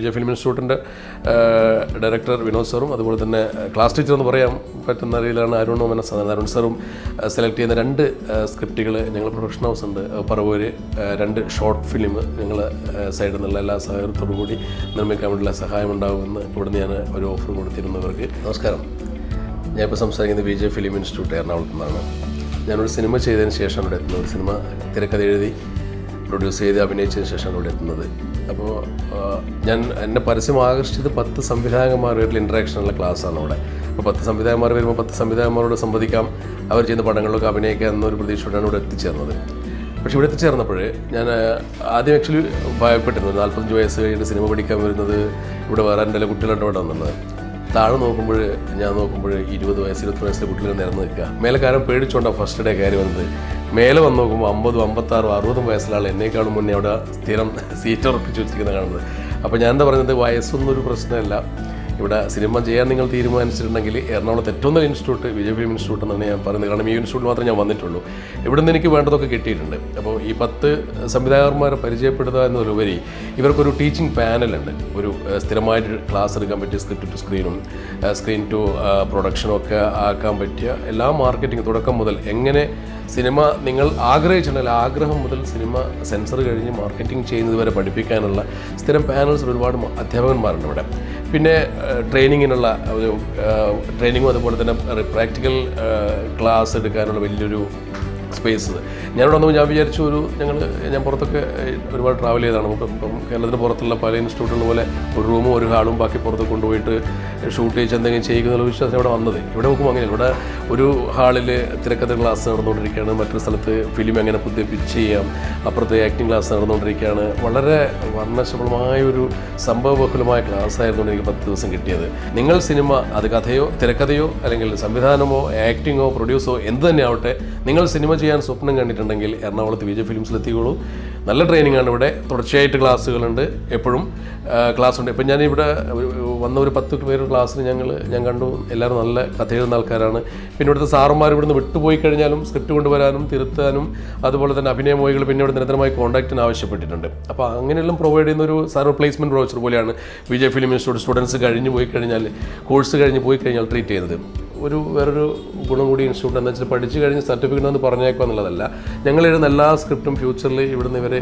J film ഇൻസ്റ്റിറ്റ്യൂട്ടിന്റെ director Vinod സാറും അതുപോലെ തന്നെ ക്ലാസ് ടീച്ചർ എന്ന് പറയാൻ പറ്റുന്ന രീതിയിലാണ് അരുൺ മനസ്സ് അരുൺ സാറും സെലക്ട് ചെയ്യുന്ന രണ്ട് സ്ക്രിപ്റ്റുകൾ ഞങ്ങൾ പ്രൊഡക്ഷൻ ഹൗസ് ഉണ്ട് പറവൂര് രണ്ട് ഷോർട്ട് ഫിലിം ഞങ്ങൾ സൈഡിൽ നിന്നുള്ള എല്ലാ സഹകരണത്തോടു കൂടി നിർമ്മിക്കാൻ വേണ്ടിയുള്ള സഹായം ഉണ്ടാകുമെന്ന് ഇവിടുന്ന് ഞാൻ ഒരു ഓഫർ കൊടുത്തിരുന്നവർക്ക് നമസ്കാരം. ഞാൻ ഇപ്പോൾ സംസാരിക്കുന്നത് ജെ ഫിലിം ഇൻസ്റ്റിറ്റ്യൂട്ട് എറണാകുളത്ത് നിന്നാണ് ഞാനൊരു സിനിമ ചെയ്തതിന് ശേഷം ഇവിടെ എത്തുന്നത് സിനിമ തിരക്കഥ എഴുതി പ്രൊഡ്യൂസ് ചെയ്ത് അഭിനയിച്ചതിന് ശേഷമാണ് ഇവിടെ എത്തുന്നത്. അപ്പോൾ ഞാൻ എന്നെ പരസ്യം ആകർഷിച്ചത് പത്ത് സംവിധായകന്മാരുമായിട്ടുള്ള ഇൻട്രാക്ഷനുള്ള ക്ലാസ്സാണ് അവിടെ. അപ്പോൾ പത്ത് സംവിധായകന്മാർ വരുമ്പോൾ പത്ത് സംവിധായകന്മാരോട് സംവദിക്കാം. അവർ ചെയ്യുന്ന പടങ്ങളിലൊക്കെ അഭിനയിക്കാം എന്നൊരു പ്രതീക്ഷയോടാണ് ഇവിടെ എത്തിച്ചേർന്നത്. പക്ഷേ ഇവിടെ എത്തിച്ചേർന്നപ്പോൾ ഞാൻ ആദ്യം ആക്ച്വലി ഭയപ്പെട്ടിരുന്നു. നാൽപ്പത്തഞ്ച് വയസ്സ് കഴിഞ്ഞിട്ട് സിനിമ പഠിക്കാൻ വരുന്നത് ഇവിടെ വേറെ എന്റെ കുട്ടികളുണ്ട് ഇവിടെ വന്നത് താഴെ നോക്കുമ്പോൾ ഞാൻ നോക്കുമ്പോൾ ഇരുപത് വയസ്സ് ഇരുപത്തി വയസ്സിലെ കുട്ടികൾ നിരന്ന് നിൽക്കുക. മേലെ കാര്യം പേടിച്ചുകൊണ്ടാണ് ഫസ്റ്റ് ഡേ കയറി വന്നത്. മേലെ വന്ന് നോക്കുമ്പോൾ അമ്പതും അമ്പത്താറും അറുപതും വയസ്സിലാണ് എന്നേക്കാളും മുന്നേ അവിടെ സ്ഥിരം സീറ്റ് ഉറപ്പിച്ച് വെച്ചിരിക്കുന്നത് കാണുന്നത്. അപ്പോൾ ഞാൻ എന്താ പറയുന്നത് വയസ്സൊന്നും ഒരു പ്രശ്നമല്ല. ഇവിടെ സിനിമ ചെയ്യാൻ നിങ്ങൾ തീരുമാനിച്ചിട്ടുണ്ടെങ്കിൽ എറണാകുളത്ത് ഏറ്റവും നല്ല ഇൻസ്റ്റിറ്റ്യൂട്ട് വിജയ ഫിലിം ഇൻസ്റ്റിറ്റ്യൂട്ട് എന്നാണ് ഞാൻ പറയുന്നത്. കാരണം ഈ ഇൻസ്റ്റിറ്റ്യൂട്ട് മാത്രമേ ഞാൻ വന്നിട്ടുള്ളൂ. ഇവിടുന്ന് എനിക്ക് വേണ്ടതൊക്കെ കിട്ടിയിട്ടുണ്ട്. അപ്പോൾ ഈ പത്ത് സംവിധായകന്മാരെ പരിചയപ്പെടുത്തുക എന്നതിലുപരി ഇവർക്കൊരു ടീച്ചിങ് പാനലുണ്ട് ഒരു സ്ഥിരമായിട്ട് ക്ലാസ് എടുക്കാൻ പറ്റിയ സ്ക്രിപ്റ്റ് ടു സ്ക്രീനും സ്ക്രീൻ ടു പ്രൊഡക്ഷനും ഒക്കെ ആക്കാൻ പറ്റിയ എല്ലാ മാർക്കറ്റിംഗ് തുടക്കം മുതൽ എങ്ങനെ സിനിമ നിങ്ങൾ ആഗ്രഹിച്ചിട്ടുണ്ടെങ്കിൽ ആഗ്രഹം മുതൽ സിനിമ സെൻസർ കഴിഞ്ഞ് മാർക്കറ്റിംഗ് ചെയ്യുന്നത് വരെ പഠിപ്പിക്കാനുള്ള സ്ഥിരം പാനൽസ് ഒരുപാട് അധ്യാപകന്മാരുണ്ട് ഇവിടെ. പിന്നെ ട്രെയിനിങ്ങിനുള്ള ട്രെയിനിങ്ങും അതുപോലെ തന്നെ പ്രാക്ടിക്കൽ ക്ലാസ് എടുക്കാനുള്ള വലിയൊരു സ്പേസ് ഞാനിവിടെ വന്നപ്പോൾ ഞാൻ വിചാരിച്ചു ഒരു ഞങ്ങൾ ഞാൻ പുറത്തൊക്കെ ഒരുപാട് ട്രാവൽ ചെയ്തതാണ്. നമുക്ക് ഇപ്പം കേരളത്തിന് പുറത്തുള്ള പല ഇൻസ്റ്റിറ്റ്യൂട്ടുകൾ പോലെ ഒരു റൂമും ഒരു ഹാളും ബാക്കി പുറത്ത് കൊണ്ടുപോയിട്ട് ഷൂട്ട് ചെയ്ത് എന്തെങ്കിലും ചെയ്യുന്നുള്ള വിശ്വാസം ഇവിടെ വന്നത്. ഇവിടെ നോക്കുമ്പോൾ അങ്ങനെ ഇവിടെ ഒരു ഹാളിൽ തിരക്കഥ ക്ലാസ് നടന്നുകൊണ്ടിരിക്കുകയാണ്. മറ്റൊരു സ്ഥലത്ത് ഫിലിം എങ്ങനെ പുതിയ പിച്ച് ചെയ്യാം. അപ്പുറത്ത് ആക്ടിംഗ് ക്ലാസ് നടന്നുകൊണ്ടിരിക്കുകയാണ്. വളരെ വർണശബളമായ ഒരു സംഭവബഹുലമായ ക്ലാസ് ആയിരുന്നു എനിക്ക് പത്ത് ദിവസം കിട്ടിയത്. നിങ്ങൾ സിനിമ അത് കഥയോ തിരക്കഥയോ അല്ലെങ്കിൽ സംവിധാനമോ ആക്ടിങ്ങോ പ്രൊഡ്യൂസോ എന്ത് തന്നെ ആവട്ടെ നിങ്ങൾ സിനിമ ചെയ്യാൻ സ്വപ്നം കണ്ടിട്ടുണ്ടെങ്കിൽ എറണാകുളത്ത് വിജയ ഫിലിംസിലെത്തിക്കോളൂ. നല്ല ട്രെയിനിങ് ആണ് ഇവിടെ. തുടർച്ചയായിട്ട് ക്ലാസ്സുകളുണ്ട് എപ്പോഴും. ക്ലാസ് ഉണ്ട് ഇപ്പം ഞാനിവിടെ ഇവിടെ വന്ന ഒരു പത്ത് പേര് ക്ലാസ്സിൽ ഞങ്ങൾ ഞാൻ കണ്ടു. എല്ലാവരും നല്ല കഥ എഴുതുന്ന ആൾക്കാരാണ്. പിന്നെ ഇവിടുത്തെ സാറുമാർ ഇവിടുന്ന് വിട്ടുപോയി കഴിഞ്ഞാലും സ്ക്രിപ്റ്റ് കൊണ്ടുവരാനും തിരുത്താനും അതുപോലെ തന്നെ അഭിനയമോഹികൾ പിന്നെ ഇവിടെ നിരന്തരമായി കോൺടാക്റ്റിന് ആവശ്യപ്പെട്ടിട്ടുണ്ട്. അപ്പോൾ അങ്ങനെയെല്ലാം പ്രൊവൈഡ് ചെയ്യുന്ന ഒരു സാർ റിപ്ലേസ്മെന്റ് ബ്രോച്ചർ പോലെയാണ് വിജയ് ഫിലിം ഇൻസ്റ്റിറ്റ്യൂട്ട് സ്റ്റുഡൻസ് കഴിഞ്ഞ് പോയി കഴിഞ്ഞാൽ കോഴ്സ് കഴിഞ്ഞ് പോയി കഴിഞ്ഞാൽ ട്രീറ്റ് ചെയ്യുന്നത്. ഒരു വേറൊരു ഗുണം കൂടി ഇൻസ്റ്റിറ്റ്യൂട്ട് എന്ന് വെച്ചാൽ പഠിച്ചു കഴിഞ്ഞ് സർട്ടിഫിക്കറ്റ് ഒന്ന് പറഞ്ഞേക്കുക എന്നുള്ളതല്ല. ഞങ്ങൾ എഴുതുന്ന എല്ലാ സ്ക്രിപ്റ്റും ഫ്യൂച്ചറിൽ ഇവിടുന്ന് ഇവരെ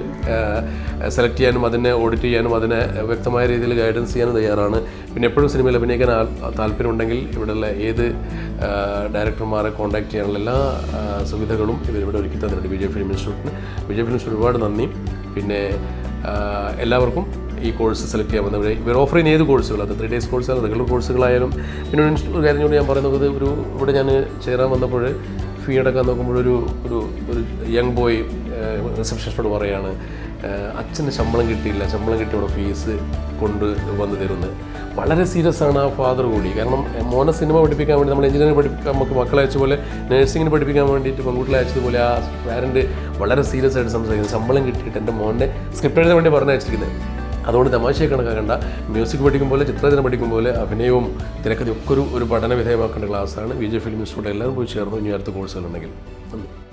സെലക്ട് ചെയ്യാനും അതിനെ ഓഡിറ്റ് ചെയ്യാനും അതിനെ വ്യക്തമായ രീതിയിൽ ഗൈഡൻസ് ചെയ്യാനും തയ്യാറാണ്. പിന്നെ എപ്പോഴും സിനിമയിൽ അഭിനയിക്കാൻ താല്പര്യമുണ്ടെങ്കിൽ ഇവിടെയുള്ള ഏത് ഡയറക്ടർമാരെ കോൺടാക്ട് ചെയ്യാനുള്ള എല്ലാ സുവിധകളും ഇവരിവിടെ ഒരുക്കി തന്നിട്ടുണ്ട്. വിജയ് ഫിലിം ഇൻസ്റ്റിറ്റ്യൂട്ടിന് വിജയ് ഫിലിം ഇൻസ്റ്റിറ്റ്യൂട്ട് ഒരുപാട് നന്ദി. പിന്നെ എല്ലാവർക്കും ഈ കോഴ്സ് സെലക്ട് ചെയ്യാൻ വന്നവരെ. ഇവർ ഓഫർ ചെയ്യുന്ന ഏത് കോഴ്സുകൾ അത് ത്രീ ഡേയ്സ് കോഴ്സുകൾ റെഗുലർ കോഴ്സുകളായാലും പിന്നെ ഒരു കാര്യം കൂടി ഞാൻ പറയുന്നത് ഒരു ഇവിടെ ഞാൻ ചേരാൻ വന്നപ്പോൾ ഫീ അടക്കാൻ നോക്കുമ്പോൾ ഒരു ഒരു ഒരു യങ് ബോയ് റിസപ്ഷനിസ്റ്റോട് പറയാണ് ഏഹ്, അച്ഛന് ശമ്പളം കിട്ടിയില്ല. ശമ്പളം കിട്ടിയോടെ ഫീസ് കൊണ്ട് വന്നു തരുന്നത് വളരെ സീരിയസ് ആണ് ആ ഫാദർ കൂടി. കാരണം മോനെ സിനിമ പഠിപ്പിക്കാൻ വേണ്ടി നമ്മൾ എഞ്ചിനീയറിംഗ് പഠിപ്പിക്കാൻ നമുക്ക് മക്കളെ അയച്ച പോലെ നഴ്സിംഗിന് പഠിപ്പിക്കാൻ വേണ്ടിയിട്ട് പെൺകുട്ടികളെ അയച്ചതുപോലെ ആ പാരന്റ് വളരെ സീരിയസ് ആയിട്ട് സംസാരിക്കുന്നത് ശമ്പളം കിട്ടിയിട്ട് എന്റെ മോന്റെ സ്ക്രിപ്റ്റ് എഴുതാൻ വേണ്ടി പറഞ്ഞു അയച്ചിരിക്കുന്നത് അതുകൊണ്ട് തമാശയെ കണക്കാക്കേണ്ട. മ്യൂസിക് പഠിക്കും പോലെ ചിത്രരചന പഠിക്കും പോലെ അഭിനയവും തിരക്കഥയും ഒക്കെ ഒരു ഒരു പഠന വിധേയമാക്കേണ്ട ക്ലാസ്സാണ് വി ജെ ഫിലിം ഇൻസ്റ്റിറ്റ്യൂട്ട് എല്ലാവരും പോയി ചേർന്നു. ഇനി അടുത്ത കോഴ്സുകളുണ്ടെങ്കിൽ നന്ദി.